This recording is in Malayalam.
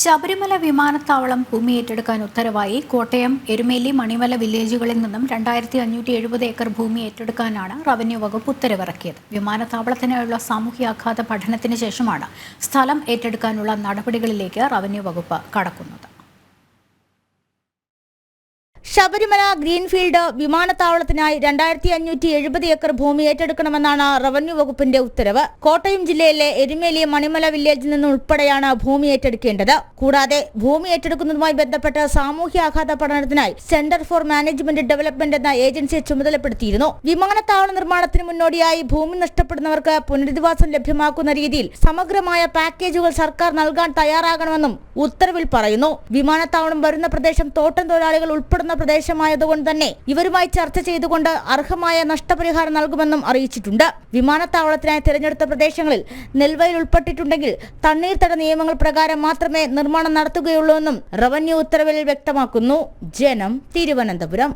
ശബരിമല വിമാനത്താവളം ഭൂമി ഏറ്റെടുക്കാൻ ഉത്തരവായി കോട്ടയം എരുമേലി മണിമല വില്ലേജുകളിൽ നിന്നും രണ്ടായിരത്തി അഞ്ഞൂറ്റി എഴുപത് ഏക്കർ ഭൂമി ഏറ്റെടുക്കാനാണ് റവന്യൂ വകുപ്പ് ഉത്തരവിറക്കിയത്. വിമാനത്താവളത്തിനായുള്ള സാമൂഹ്യാഘാത പഠനത്തിന് ശേഷമാണ് സ്ഥലം ഏറ്റെടുക്കാനുള്ള നടപടികളിലേക്ക് റവന്യൂ വകുപ്പ് കടക്കുന്നത്. ശബരിമല ഗ്രീൻഫീൽഡ് വിമാനത്താവളത്തിനായി രണ്ടായിരത്തി അഞ്ഞൂറ്റി എഴുപത് ഏക്കർ ഭൂമി ഏറ്റെടുക്കണമെന്നാണ് റവന്യൂ വകുപ്പിന്റെ ഉത്തരവ്. കോട്ടയം ജില്ലയിലെ എരുമേലി മണിമല വില്ലേജിൽ നിന്ന് ഉൾപ്പെടെയാണ് ഭൂമി ഏറ്റെടുക്കേണ്ടത്. കൂടാതെ ഭൂമി ഏറ്റെടുക്കുന്നതുമായി ബന്ധപ്പെട്ട് സാമൂഹ്യാഘാത പഠനത്തിനായി സെന്റർ ഫോർ മാനേജ്മെന്റ് ഡെവലപ്മെന്റ് എന്ന ഏജൻസിയെ ചുമതലപ്പെടുത്തിയിരുന്നു. വിമാനത്താവള നിർമ്മാണത്തിന് മുന്നോടിയായി ഭൂമി നഷ്ടപ്പെടുന്നവർക്ക് പുനരധിവാസം ലഭ്യമാക്കുന്ന രീതിയിൽ സമഗ്രമായ പാക്കേജുകൾ സർക്കാർ നൽകാൻ തയ്യാറാകണമെന്നും ഉത്തരവിൽ പറയുന്നു. വിമാനത്താവളം വരുന്ന പ്രദേശം തോട്ടം തൊഴിലാളികൾ ഉൾപ്പെടുന്ന പ്രദേശമായതുകൊണ്ട് തന്നെ ഇവരുമായി ചർച്ച ചെയ്തുകൊണ്ട് അർഹമായ നഷ്ടപരിഹാരം നൽകുമെന്നും അറിയിച്ചിട്ടുണ്ട് വിമാനത്താവളത്തിനായി തിരഞ്ഞെടുത്ത പ്രദേശങ്ങളിൽ നെൽവയിൽ ഉൾപ്പെട്ടിട്ടുണ്ടെങ്കിൽ തണ്ണീർത്തട നിയമങ്ങൾ പ്രകാരം മാത്രമേ നിർമ്മാണം നടത്തുകയുള്ളൂ എന്നും റവന്യൂ ഉത്തരവിൽ വ്യക്തമാക്കുന്നു ജനം തിരുവനന്തപുരം